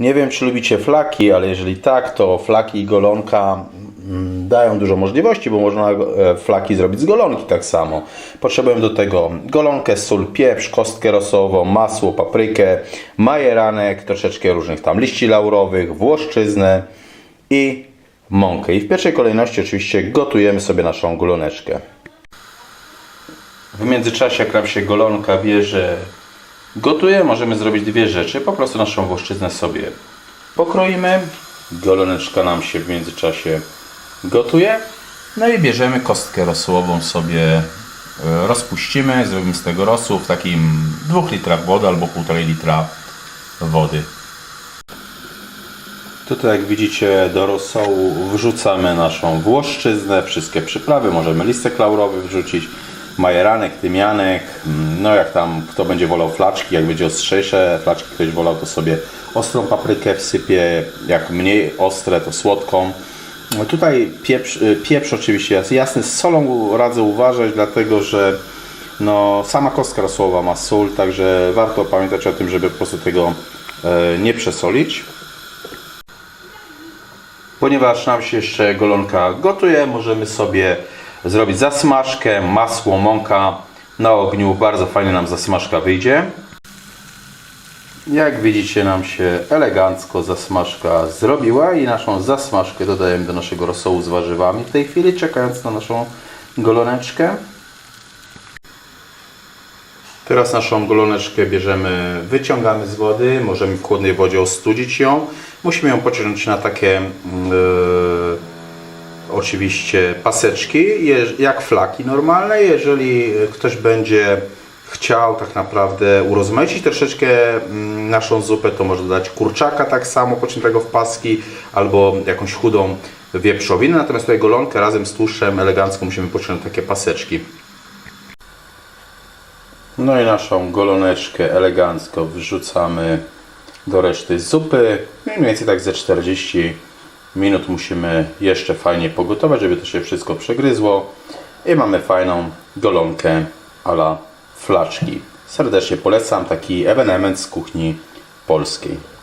Nie wiem, czy lubicie flaki, ale jeżeli tak, to flaki i golonka mm, dają dużo możliwości, bo można e, flaki zrobić z golonki tak samo. Potrzebujemy do tego golonkę, sól, pieprz, kostkę rosową, masło, paprykę, majeranek, troszeczkę różnych tam liści laurowych, włoszczyznę i mąkę. I w pierwszej kolejności oczywiście gotujemy sobie naszą goloneczkę. W międzyczasie, nam się golonka bierze, gotuje, możemy zrobić dwie rzeczy. Po prostu naszą włoszczyznę sobie pokroimy. Goloneczka nam się w międzyczasie gotuje. No i bierzemy kostkę rosołową sobie e, rozpuścimy, zrobimy z tego rosół w takim 2 litrach wody albo 1,5 litra wody. Tutaj jak widzicie do rosołu wrzucamy naszą włoszczyznę, wszystkie przyprawy, możemy listek laurowy wrzucić, majeranek, tymianek, mm, no jak tam kto będzie wolał flaczki, jak będzie ostrzejsze flaczki ktoś wolał to sobie ostrą paprykę wsypie, jak mniej ostre to słodką. No Tutaj pieprz, y, pieprz oczywiście jest jasny, z solą radzę uważać, dlatego że no, sama kostka rosłowa ma sól, także warto pamiętać o tym, żeby po prostu tego e, nie przesolić. Ponieważ nam się jeszcze golonka gotuje, możemy sobie zrobić zasmażkę, masło, mąka na ogniu. Bardzo fajnie nam zasmażka wyjdzie. Jak widzicie nam się elegancko zasmażka zrobiła i naszą zasmażkę dodajemy do naszego rosołu z warzywami. W tej chwili czekając na naszą goloneczkę. Teraz naszą goloneczkę bierzemy, wyciągamy z wody, możemy w chłodnej wodzie ostudzić ją. Musimy ją pociągnąć na takie e, oczywiście paseczki, jak flaki normalne. Jeżeli ktoś będzie chciał tak naprawdę urozmaicić troszeczkę mm, naszą zupę, to może dodać kurczaka tak samo pociętego w paski albo jakąś chudą wieprzowinę. Natomiast tutaj golonkę razem z tłuszczem elegancko musimy pociągnąć takie paseczki. No i naszą goloneczkę elegancko wrzucamy do reszty zupy. Mniej więcej tak ze 40 minut musimy jeszcze fajnie pogotować, żeby to się wszystko przegryzło. I mamy fajną golonkę a la flaczki. Serdecznie polecam taki ewenement z kuchni polskiej.